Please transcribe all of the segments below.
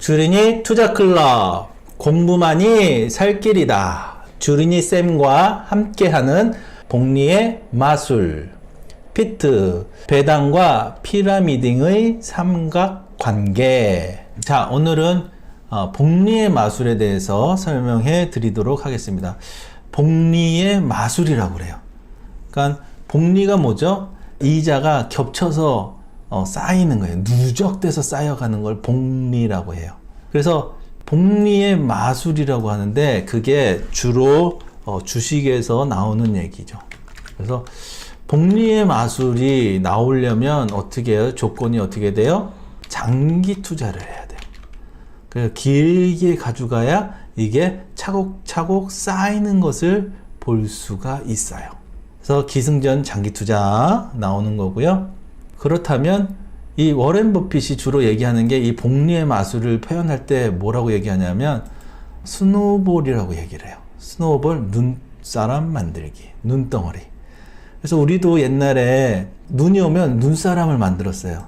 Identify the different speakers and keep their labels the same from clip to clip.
Speaker 1: 주린이 투자클럽 공부만이 살 길이다. 주린이 쌤과 함께하는 복리의 마술 피트 배당과 피라미딩의 삼각관계 자 오늘은 어, 복리의 마술에 대해서 설명해 드리도록 하겠습니다. 복리의 마술이라고 그래요. 그러니까 복리가 뭐죠? 이자가 겹쳐서 어, 쌓이는 거예요. 누적돼서 쌓여가는 걸 복리라고 해요. 그래서 복리의 마술이라고 하는데 그게 주로 어, 주식에서 나오는 얘기죠. 그래서 복리의 마술이 나오려면 어떻게 해요? 조건이 어떻게 돼요? 장기 투자를 해야 돼요. 그래서 길게 가져가야 이게 차곡차곡 쌓이는 것을 볼 수가 있어요. 그래서 기승전 장기 투자 나오는 거고요. 그렇다면 이 워렌 버핏이 주로 얘기하는 게 이 복리의 마술을 표현할 때 뭐라고 얘기하냐면 스노볼이라고 얘기를 해요. 스노볼 눈사람 만들기, 눈덩어리. 그래서 우리도 옛날에 눈이 오면 눈사람을 만들었어요.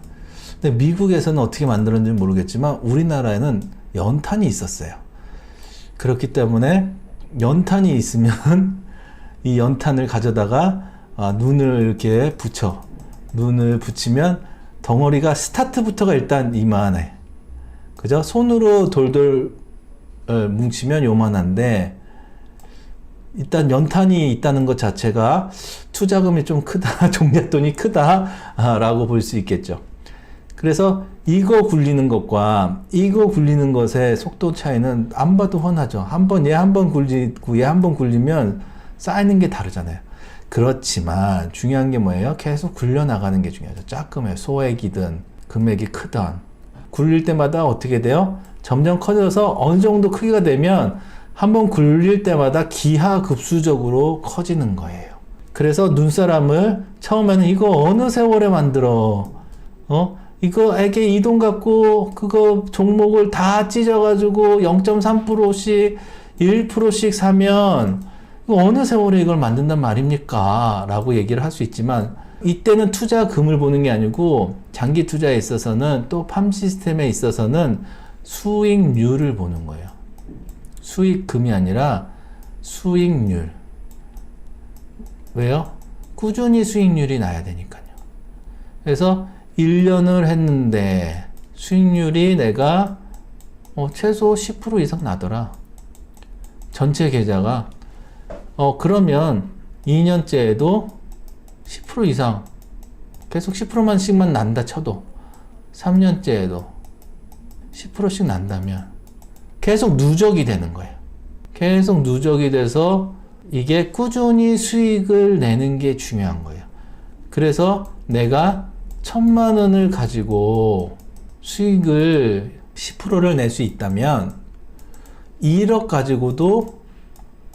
Speaker 1: 근데 미국에서는 어떻게 만들었는지 모르겠지만 우리나라에는 연탄이 있었어요. 그렇기 때문에 연탄이 있으면 이 연탄을 가져다가 아, 눈을 이렇게 붙여 눈을 붙이면 덩어리가 스타트부터가 일단 이만해. 그죠? 손으로 돌돌 어, 뭉치면 요만한데 일단 연탄이 있다는 것 자체가 투자금이 좀 크다, 종잣돈이 크다라고 볼 수 있겠죠. 그래서 이거 굴리는 것과 이거 굴리는 것의 속도 차이는 안 봐도 훤하죠. 한 번 얘 한 번 굴리고 얘 한 번 굴리면 쌓이는 게 다르잖아요. 그렇지만 중요한 게 뭐예요? 계속 굴려 나가는 게 중요하죠. 조금의 소액이든 금액이 크든 굴릴 때마다 어떻게 돼요? 점점 커져서 어느 정도 크기가 되면 한번 굴릴 때마다 기하급수적으로 커지는 거예요. 그래서 눈사람을 처음에는 이거 어느 세월에 만들어? 어? 이거에게 이 돈 갖고 그거 종목을 다 찢어가지고 0.3%씩 1%씩 사면 이거 어느 세월에 이걸 만든단 말입니까? 라고 얘기를 할 수 있지만 이때는 투자금을 보는 게 아니고 장기 투자에 있어서는 또 팜 시스템에 있어서는 수익률을 보는 거예요. 수익금이 아니라 수익률. 왜요? 꾸준히 수익률이 나야 되니까요. 그래서 1년을 했는데 수익률이 내가 어, 최소 10% 이상 나더라. 전체 계좌가. 어, 그러면 2년째에도 10% 이상 계속 10%만씩만 난다 쳐도 3년째에도 10%씩 난다면 계속 누적이 되는 거예요. 계속 누적이 돼서 이게 꾸준히 수익을 내는 게 중요한 거예요. 그래서 내가 천만 원을 가지고 수익을 10%를 낼 수 있다면 1억 가지고도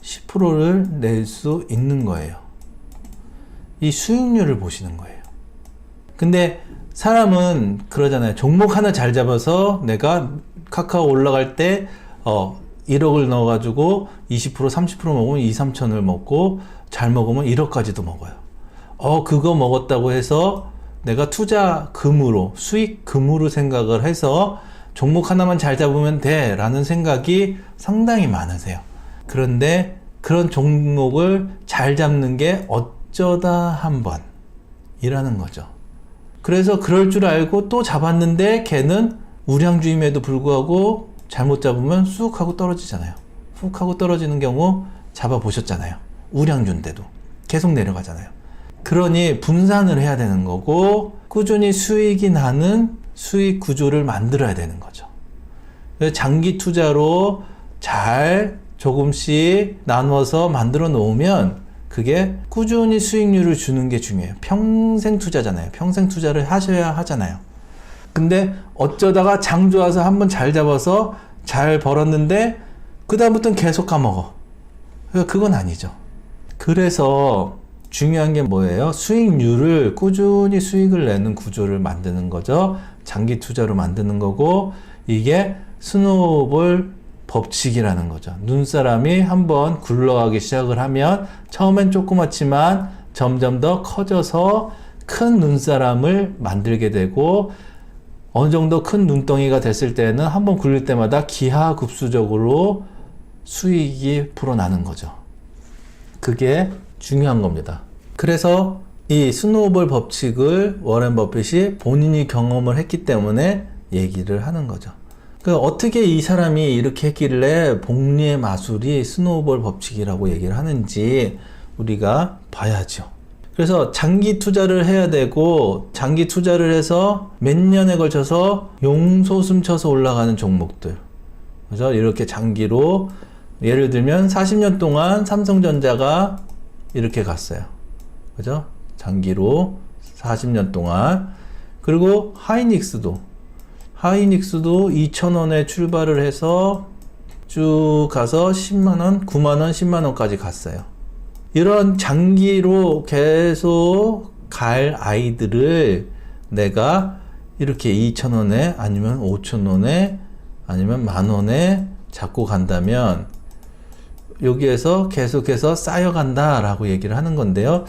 Speaker 1: 10%를 낼 수 있는 거예요. 이 수익률을 보시는 거예요. 근데 사람은 그러잖아요. 종목 하나 잘 잡아서 내가 카카오 올라갈 때, 어, 1억을 넣어가지고 20% 30% 먹으면 2, 3천을 먹고 잘 먹으면 1억까지도 먹어요. 어, 그거 먹었다고 해서 내가 투자금으로, 수익금으로 생각을 해서 종목 하나만 잘 잡으면 돼 라는 생각이 상당히 많으세요. 그런데 그런 종목을 잘 잡는 게 어쩌다 한 번이라는 거죠. 그래서 그럴 줄 알고 또 잡았는데 걔는 우량주임에도 불구하고 잘못 잡으면 쑥 하고 떨어지잖아요. 훅 하고 떨어지는 경우 잡아보셨잖아요. 우량주인데도 계속 내려가잖아요. 그러니 분산을 해야 되는 거고 꾸준히 수익이 나는 수익 구조를 만들어야 되는 거죠. 장기 투자로 잘 조금씩 나누어서 만들어 놓으면 그게 꾸준히 수익률을 주는 게 중요해요. 평생 투자잖아요. 평생 투자를 하셔야 하잖아요. 근데 어쩌다가 장 좋아서 한번 잘 잡아서 잘 벌었는데 그다음부터는 계속 까먹어. 그건 아니죠. 그래서 중요한 게 뭐예요? 수익률을 꾸준히 수익을 내는 구조를 만드는 거죠. 장기 투자로 만드는 거고 이게 스노볼 법칙이라는 거죠. 눈사람이 한번 굴러가기 시작을 하면 처음엔 조그맣지만 점점 더 커져서 큰 눈사람을 만들게 되고 어느 정도 큰 눈덩이가 됐을 때는 한번 굴릴 때마다 기하급수적으로 수익이 불어나는 거죠. 그게 중요한 겁니다. 그래서 이 스노우볼 법칙을 워렌 버핏이 본인이 경험을 했기 때문에 얘기를 하는 거죠. 그 어떻게 이 사람이 이렇게 했길래 복리의 마술이 스노우볼 법칙이라고 얘기를 하는지 우리가 봐야죠. 그래서 장기 투자를 해야 되고 장기 투자를 해서 몇 년에 걸쳐서 용솟음 쳐서 올라가는 종목들. 그죠? 이렇게 장기로 예를 들면 40년 동안 삼성전자가 이렇게 갔어요. 그죠? 장기로 40년 동안. 그리고 하이닉스도 하이닉스도 2,000원에 출발을 해서 쭉 가서 10만원, 9만원, 10만원까지 갔어요. 이런 장기로 계속 갈 아이들을 내가 이렇게 2,000원에 아니면 5,000원에 아니면 만원에 잡고 간다면 여기에서 계속해서 쌓여간다 라고 얘기를 하는 건데요.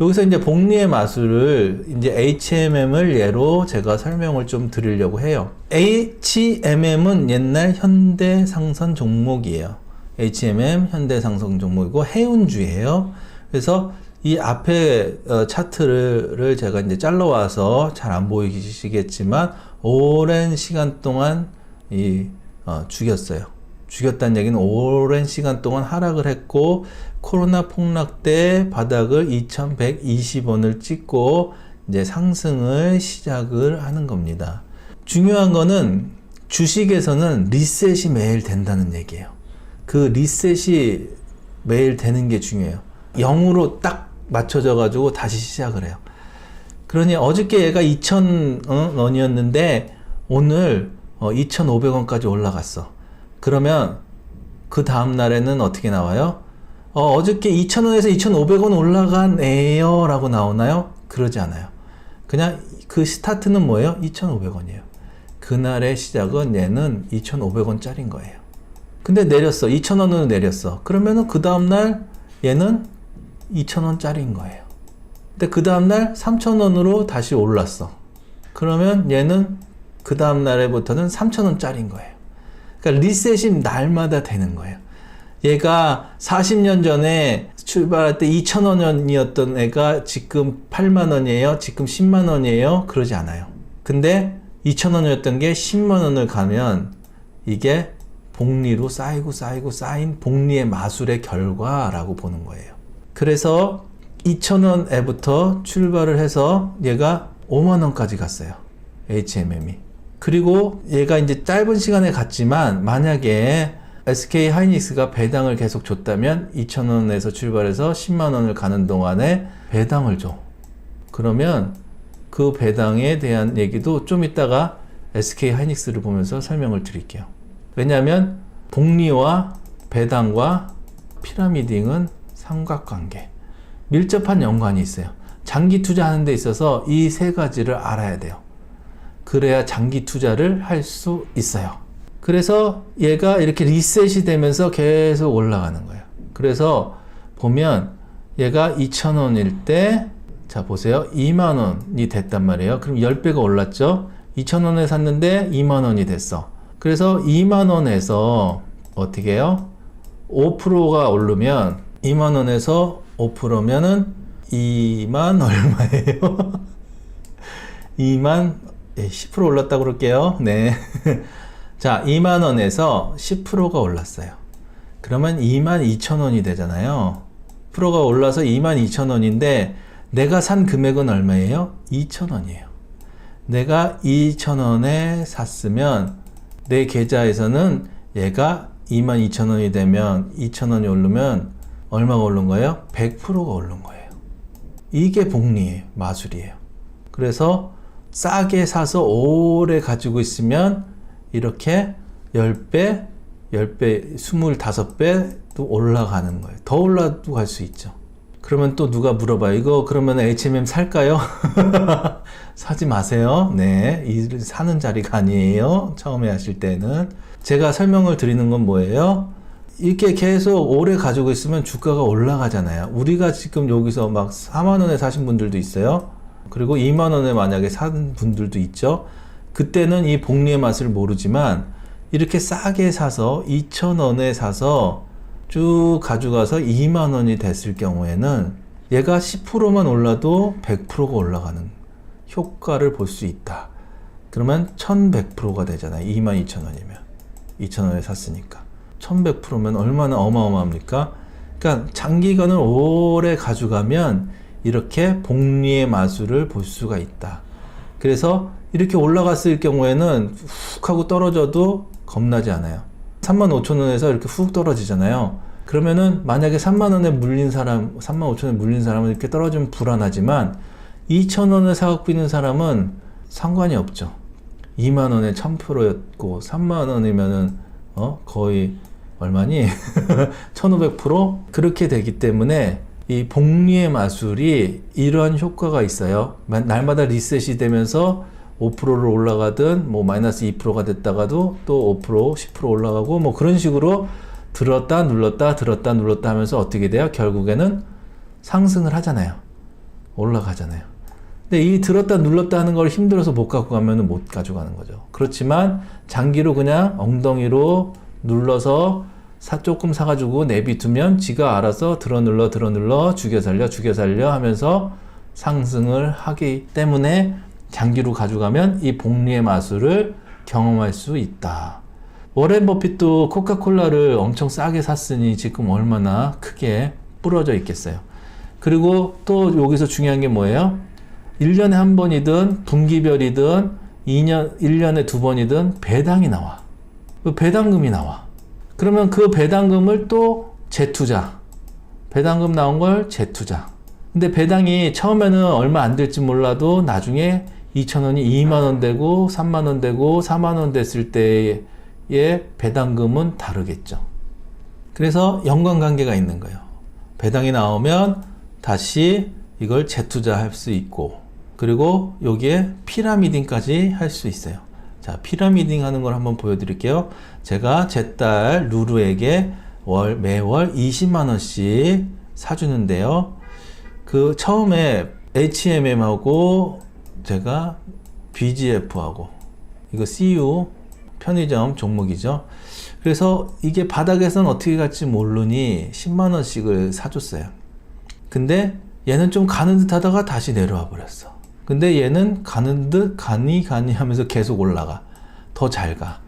Speaker 1: 여기서 이제 복리의 마술을 이제 HMM을 예로 제가 설명을 좀 드리려고 해요. HMM은 옛날 현대 상선 종목이에요. HMM 현대 상선 종목이고 해운주예요. 그래서 이 앞에 어, 차트를 제가 이제 잘라와서 잘 안 보이시겠지만 오랜 시간 동안 이 어, 죽였어요. 죽였다는 얘기는 오랜 시간 동안 하락을 했고 코로나 폭락 때 바닥을 2120원을 찍고 이제 상승을 시작을 하는 겁니다. 중요한 거는 주식에서는 리셋이 매일 된다는 얘기예요. 그 리셋이 매일 되는 게 중요해요. 0으로 딱 맞춰져 가지고 다시 시작을 해요. 그러니 어저께 얘가 2,000원이었는데 오늘 2,500원까지 올라갔어. 그러면 그 다음 날에는 어떻게 나와요? 어, 어저께 2,000원에서 2,500원 올라간 애요 라고 나오나요? 그러지 않아요. 그냥 그 스타트는 뭐예요? 2,500원이에요. 그날의 시작은 얘는 2,500원짜리인 거예요. 근데 내렸어. 2,000원으로 내렸어. 그러면은 그 다음날 얘는 2,000원짜리인 거예요. 근데 그 다음날 3,000원으로 다시 올랐어. 그러면 얘는 그 다음날에부터는 3,000원짜리인 거예요. 그러니까 리셋이 날마다 되는 거예요. 얘가 40년 전에 출발할 때 2,000원이었던 애가 지금 8만 원이에요. 지금 10만 원이에요. 그러지 않아요. 근데 2,000원이었던 게 10만 원을 가면 이게 복리로 쌓이고 쌓이고 쌓인 복리의 마술의 결과라고 보는 거예요. 그래서 2,000원 애부터 출발을 해서 얘가 5만 원까지 갔어요. HMM이. 그리고 얘가 이제 짧은 시간에 갔지만 만약에 SK 하이닉스가 배당을 계속 줬다면 2,000원에서 출발해서 10만 원을 가는 동안에 배당을 줘. 그러면 그 배당에 대한 얘기도 좀 이따가 SK 하이닉스를 보면서 설명을 드릴게요. 왜냐하면 복리와 배당과 피라미딩은 삼각관계, 밀접한 연관이 있어요. 장기 투자하는 데 있어서 이 세 가지를 알아야 돼요. 그래야 장기 투자를 할 수 있어요. 그래서 얘가 이렇게 리셋이 되면서 계속 올라가는 거예요. 그래서 보면 얘가 2,000원일 때, 자, 보세요. 2만원이 됐단 말이에요. 그럼 10배가 올랐죠? 2,000원에 샀는데 2만원이 됐어. 그래서 2만원에서 어떻게 해요? 5%가 오르면 2만원에서 5%면은 2만 얼마예요? 2만 10% 올랐다고 그럴게요. 네. 자, 2만 원에서 10%가 올랐어요. 그러면 2만 2천 원이 되잖아요. 프로가 올라서 2만 2천 원인데 내가 산 금액은 얼마예요? 2천 원이에요. 내가 2천 원에 샀으면 내 계좌에서는 얘가 2만 2천 원이 되면 2천 원이 오르면 얼마가 오른 거예요? 100%가 오른 거예요. 이게 복리예요. 마술이에요. 그래서 싸게 사서 오래 가지고 있으면 이렇게 10배, 10배, 25배 또 올라가는 거예요. 더 올라도 갈 수 있죠. 그러면 또 누가 물어봐요. 이거 그러면 H&M 살까요? 사지 마세요. 네. 이 사는 자리가 아니에요. 처음에 하실 때는. 제가 설명을 드리는 건 뭐예요? 이렇게 계속 오래 가지고 있으면 주가가 올라가잖아요. 우리가 지금 여기서 막 4만원에 사신 분들도 있어요. 그리고 2만원에 만약에 산 분들도 있죠. 그때는 이 복리의 맛을 모르지만 이렇게 싸게 사서 2,000원에 사서 쭉 가져가서 2만 원이 됐을 경우에는 얘가 10%만 올라도 100%가 올라가는 효과를 볼 수 있다. 그러면 1100%가 되잖아요. 22,000원이면. 2,000원에 샀으니까. 1100%면 얼마나 어마어마합니까? 그러니까 장기간을 오래 가져가면 이렇게 복리의 마술을 볼 수가 있다. 그래서 이렇게 올라갔을 경우에는 훅 하고 떨어져도 겁나지 않아요. 3만 5천 원에서 이렇게 훅 떨어지잖아요. 그러면은 만약에 3만 원에 물린 사람, 3만 5천 원에 물린 사람은 이렇게 떨어지면 불안하지만 2천 원에 사갖고 있는 사람은 상관이 없죠. 2만 원에 1000%였고 3만 원이면은 어 거의 얼마니? 1500% 그렇게 되기 때문에 이 복리의 마술이 이러한 효과가 있어요. 마- 날마다 리셋이 되면서 5%를 올라가든 뭐 마이너스 2%가 됐다가도 또 5% 10% 올라가고 뭐 그런 식으로 들었다 눌렀다 들었다 눌렀다 하면서 어떻게 돼요? 결국에는 상승을 하잖아요. 올라가잖아요. 근데 이 들었다 눌렀다 하는 걸 힘들어서 못 갖고 가면은 못 가져가는 거죠. 그렇지만 장기로 그냥 엉덩이로 눌러서 사 조금 사가지고 내비두면 지가 알아서 들어 눌러 들어 눌러 죽여 살려 죽여 살려 하면서 상승을 하기 때문에 장기로 가져가면 이 복리의 마술을 경험할 수 있다. 워렌 버핏도 코카콜라를 엄청 싸게 샀으니 지금 얼마나 크게 부러져 있겠어요. 그리고 또 여기서 중요한 게 뭐예요? 1년에 한 번이든 분기별이든 2년, 1년에 두 번이든 배당이 나와. 그 배당금이 나와. 그러면 그 배당금을 또 재투자. 배당금 나온 걸 재투자. 근데 배당이 처음에는 얼마 안 될지 몰라도 나중에 2,000원이 2만원 되고 3만원 되고 4만원 됐을 때의 배당금은 다르겠죠. 그래서 연관관계가 있는 거예요. 배당이 나오면 다시 이걸 재투자할 수 있고 그리고 여기에 피라미딩까지 할 수 있어요. 자, 피라미딩 하는 걸 한번 보여드릴게요. 제가 제 딸 루루에게 월 매월 20만 원씩 사주는데요. 그 처음에 H&M하고 제가 BGF하고 이거 CU 편의점 종목이죠. 그래서 이게 바닥에선 어떻게 갈지 모르니 10만 원씩을 사줬어요. 근데 얘는 좀 가는 듯 하다가 다시 내려와 버렸어. 근데 얘는 가는 듯 가니 가니 하면서 계속 올라가. 더 잘 가.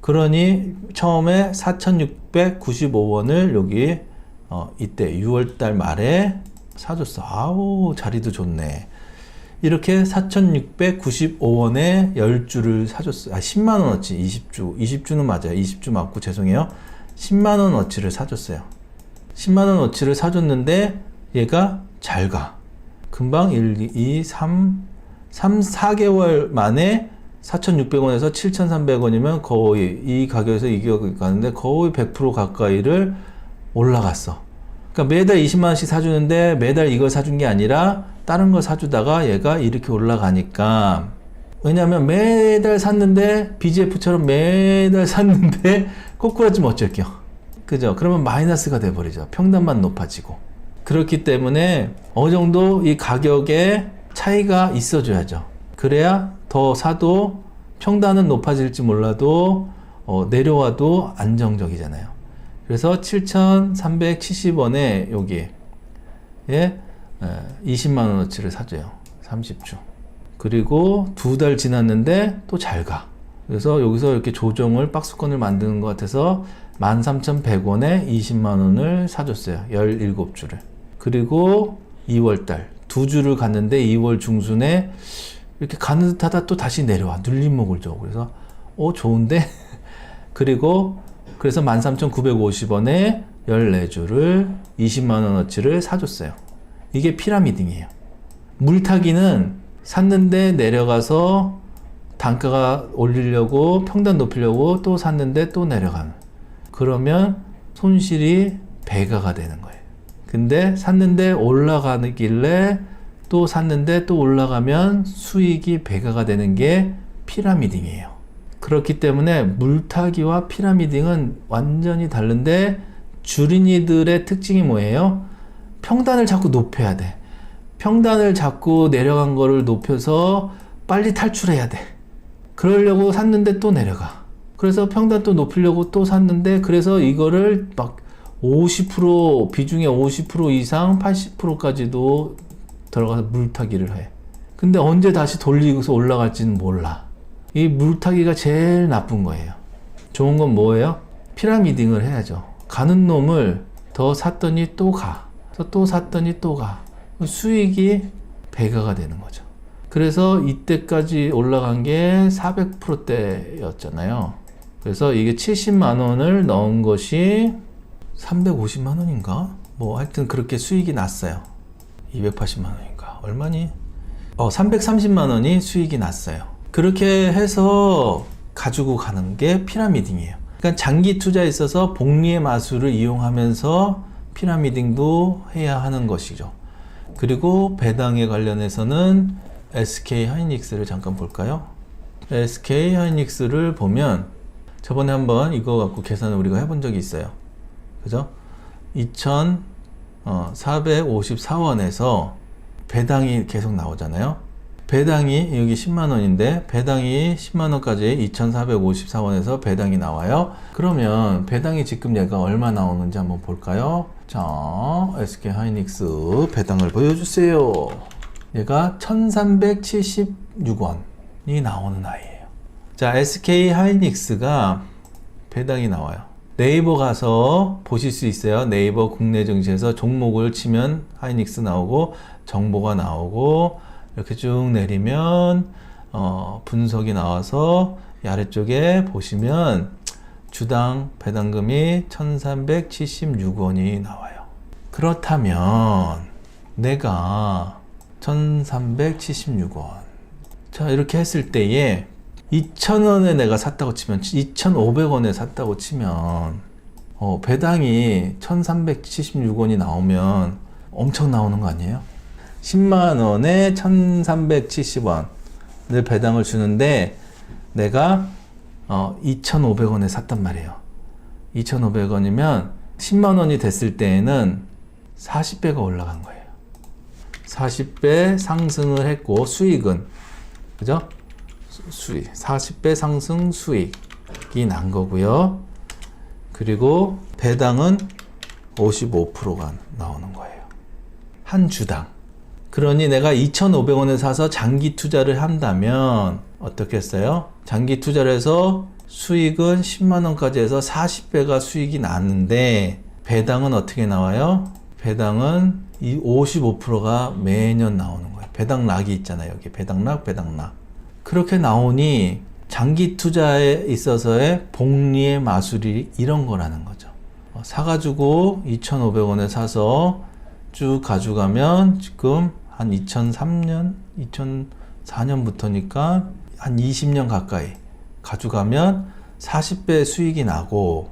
Speaker 1: 그러니 처음에 4,695원을 여기 어, 이때 6월 달 말에 사줬어. 아우 자리도 좋네. 이렇게 4,695원에 10주를 사줬어요. 아, 10만 원어치 20주. 20주는 맞아요. 20주 맞고 죄송해요. 10만 원어치를 사줬어요. 10만 원어치를 사줬는데 얘가 잘 가. 금방 1, 2, 3, 3, 4개월 만에 4,600원에서 7,300원이면 거의 이 가격에서 이 가격이 가는데 거의 100% 가까이를 올라갔어. 그러니까 매달 20만 원씩 사주는데 매달 이걸 사준 게 아니라 다른 걸 사주다가 얘가 이렇게 올라가니까 왜냐하면 매달 샀는데 BGF처럼 매달 샀는데 꼬꾸라지면 어쩔게요. 그죠? 그러면 마이너스가 돼버리죠. 평단만 높아지고. 그렇기 때문에 어느 정도 이 가격에 차이가 있어줘야죠. 그래야 더 사도 평단은 높아질지 몰라도 어, 내려와도 안정적이잖아요. 그래서 7,370원에 여기 예, 20만 원어치를 사줘요. 30주. 그리고 두 달 지났는데 또 잘 가. 그래서 여기서 이렇게 조정을 박스권을 만드는 것 같아서 13,100원에 20만 원을 사줬어요. 17주를. 그리고 2월 달 두 주를 갔는데 2월 중순에 이렇게 가는 듯 하다 또 다시 내려와. 눌림목을 줘. 그래서 어 좋은데 그리고 그래서 13,950원에 14주를 20만 원어치를 사줬어요. 이게 피라미딩이에요. 물타기는 샀는데 내려가서 단가가 올리려고 평단 높이려고 또 샀는데 또 내려가는. 그러면 손실이 배가가 되는 거예요. 근데 샀는데 올라가길래 또 샀는데 또 올라가면 수익이 배가가 되는 게 피라미딩이에요. 그렇기 때문에 물타기와 피라미딩은 완전히 다른데 주린이들의 특징이 뭐예요? 평단을 자꾸 높여야 돼. 평단을 자꾸 내려간 거를 높여서 빨리 탈출해야 돼. 그러려고 샀는데 또 내려가. 그래서 평단 또 높이려고 또 샀는데 그래서 이거를 막 50% 비중의 50% 이상 80%까지도 들어가서 물타기를 해. 근데 언제 다시 돌리고서 올라갈지는 몰라. 이 물타기가 제일 나쁜 거예요. 좋은 건 뭐예요? 피라미딩을 해야죠. 가는 놈을 더 샀더니 또 가. 또 샀더니 또 가. 수익이 배가가 되는 거죠. 그래서 이때까지 올라간 게 400%대였잖아요. 그래서 이게 70만 원을 넣은 것이 350만 원인가? 뭐 하여튼 그렇게 수익이 났어요. 280만 원인가? 얼마니? 어, 330만 원이 수익이 났어요. 그렇게 해서 가지고 가는 게 피라미딩이에요. 그러니까 장기 투자에 있어서 복리의 마술을 이용하면서 피라미딩도 해야 하는 것이죠. 그리고 배당에 관련해서는 SK 하이닉스를 잠깐 볼까요? SK 하이닉스를 보면 저번에 한번 이거 갖고 계산을 우리가 해본 적이 있어요. 그죠? 어, 2,454원에서 배당이 계속 나오잖아요. 배당이 여기 10만 원인데 배당이 10만 원까지 2,454원에서 배당이 나와요. 그러면 배당이 지금 얘가 얼마 나오는지 한번 볼까요? 자, SK 하이닉스 배당을 보여주세요. 얘가 1,376원이 나오는 아이예요. 자, SK 하이닉스가 배당이 나와요. 네이버 가서 보실 수 있어요. 네이버 국내 증시에서 종목을 치면 하이닉스 나오고 정보가 나오고 이렇게 쭉 내리면 어, 분석이 나와서 이 아래쪽에 보시면 주당 배당금이 1376원이 나와요. 그렇다면 내가 1376원 자 이렇게 했을 때에 2,000원에 내가 샀다고 치면 2,500원에 샀다고 치면 어, 배당이 1,376원이 나오면 엄청 나오는 거 아니에요? 10만 원에 1,370원을 배당을 주는데 내가 어, 2,500원에 샀단 말이에요. 2,500원이면 10만 원이 됐을 때에는 40배가 올라간 거예요. 40배 상승을 했고 수익은 그죠? 수익 40배 상승 수익이 난 거고요. 그리고 배당은 55%가 나오는 거예요. 한 주당. 그러니 내가 2,500원에 사서 장기 투자를 한다면 어떻게 했어요? 장기 투자를 해서 수익은 10만 원까지 해서 40배가 수익이 났는데 배당은 어떻게 나와요? 배당은 이 55%가 매년 나오는 거예요. 배당락이 있잖아요. 여기 배당락, 배당락. 그렇게 나오니 장기 투자에 있어서의 복리의 마술이 이런 거라는 거죠. 어, 사가지고 2,500원에 사서 쭉 가져가면 지금 한 2003년, 2004년부터니까 한 20년 가까이 가져가면 40배 수익이 나고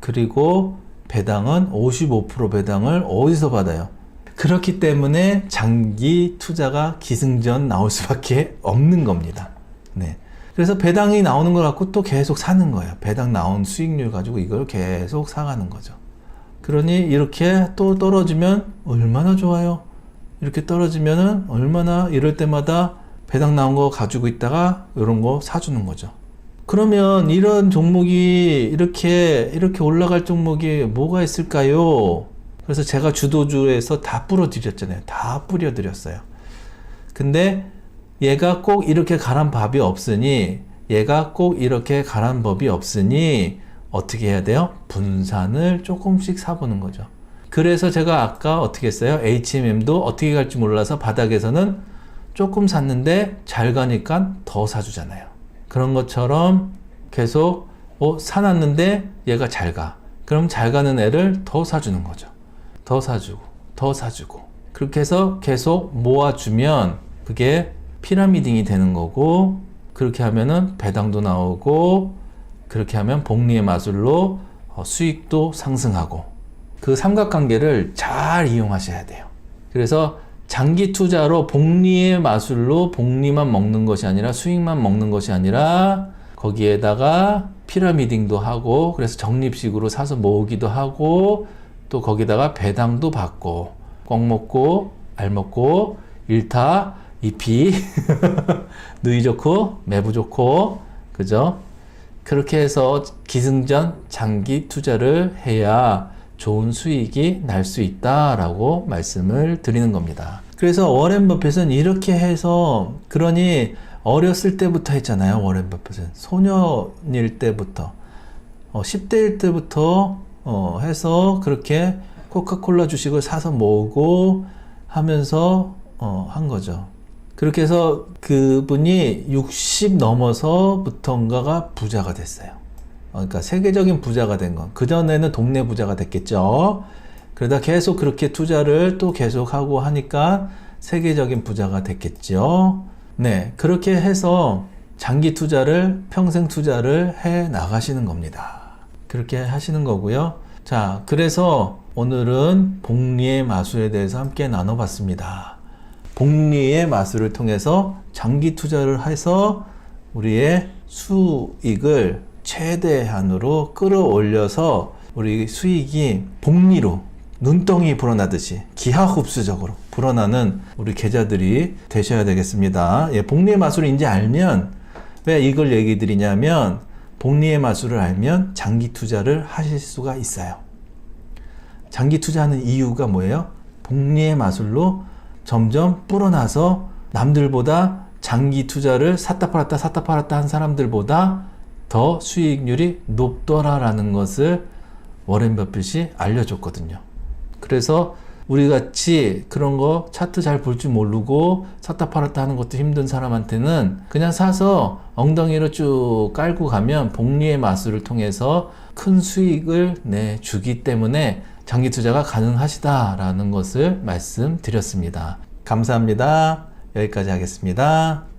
Speaker 1: 그리고 배당은 55% 배당을 어디서 받아요? 그렇기 때문에 장기 투자가 기승전 나올 수밖에 없는 겁니다. 네. 그래서 배당이 나오는 걸 갖고 또 계속 사는 거예요. 배당 나온 수익률 가지고 이걸 계속 사가는 거죠. 그러니 이렇게 또 떨어지면 얼마나 좋아요. 이렇게 떨어지면은 얼마나 이럴 때마다 배당 나온 거 가지고 있다가 이런 거 사주는 거죠. 그러면 이런 종목이 이렇게 이렇게 올라갈 종목이 뭐가 있을까요? 그래서 제가 주도주에서 다 뿌려드렸잖아요. 다 뿌려드렸어요. 근데 얘가 꼭 이렇게 가란 법이 없으니 얘가 꼭 이렇게 가란 법이 없으니 어떻게 해야 돼요? 분산을 조금씩 사보는 거죠. 그래서 제가 아까 어떻게 했어요? HMM도 어떻게 갈지 몰라서 바닥에서는 조금 샀는데 잘 가니까 더 사주잖아요. 그런 것처럼 계속 어, 사놨는데 얘가 잘 가. 그럼 잘 가는 애를 더 사주는 거죠. 더 사주고, 더 사주고. 그렇게 해서 계속 모아주면 그게 피라미딩이 되는 거고, 그렇게 하면은 배당도 나오고, 그렇게 하면 복리의 마술로 어, 수익도 상승하고, 그 삼각관계를 잘 이용하셔야 돼요. 그래서 장기 투자로 복리의 마술로 복리만 먹는 것이 아니라 수익만 먹는 것이 아니라 거기에다가 피라미딩도 하고 그래서 적립식으로 사서 모으기도 하고 또 거기다가 배당도 받고 꽉 먹고 알 먹고 일타 EP 누이 좋고 매부 좋고 그죠? 그렇게 해서 기승전 장기 투자를 해야 좋은 수익이 날 수 있다라고 말씀을 드리는 겁니다. 그래서 워렌 버핏은 이렇게 해서 그러니 어렸을 때부터 했잖아요. 워렌 버핏은 소년일 때부터 어, 10대일 때부터 어, 해서 그렇게 코카콜라 주식을 사서 모으고 하면서 어, 한 거죠. 그렇게 해서 그분이 60 넘어서부터인가가 부자가 됐어요. 어, 그러니까 세계적인 부자가 된 건. 그전에는 동네 부자가 됐겠죠. 그러다 계속 그렇게 투자를 또 계속 하고 하니까 세계적인 부자가 됐겠죠. 네. 그렇게 해서 장기 투자를, 평생 투자를 해 나가시는 겁니다. 그렇게 하시는 거고요. 자, 그래서 오늘은 복리의 마술에 대해서 함께 나눠봤습니다. 복리의 마술을 통해서 장기 투자를 해서 우리의 수익을 최대한으로 끌어올려서 우리 수익이 복리로 눈덩이 불어나듯이 기하흡수적으로 불어나는 우리 계좌들이 되셔야 되겠습니다. 예, 복리의 마술을 이제 알면 왜 이걸 얘기 드리냐면 복리의 마술을 알면 장기 투자를 하실 수가 있어요. 장기 투자하는 이유가 뭐예요? 복리의 마술로 점점 불어나서 남들보다 장기 투자를 샀다 팔았다 샀다 팔았다 한 사람들보다 더 수익률이 높더라라는 것을 워렌 버핏이 알려줬거든요. 그래서 우리 같이 그런 거 차트 잘 볼 줄 모르고 샀다 팔았다 하는 것도 힘든 사람한테는 그냥 사서 엉덩이로 쭉 깔고 가면 복리의 마술을 통해서 큰 수익을 내주기 때문에 장기 투자가 가능하시다라는 것을 말씀드렸습니다. 감사합니다. 여기까지 하겠습니다.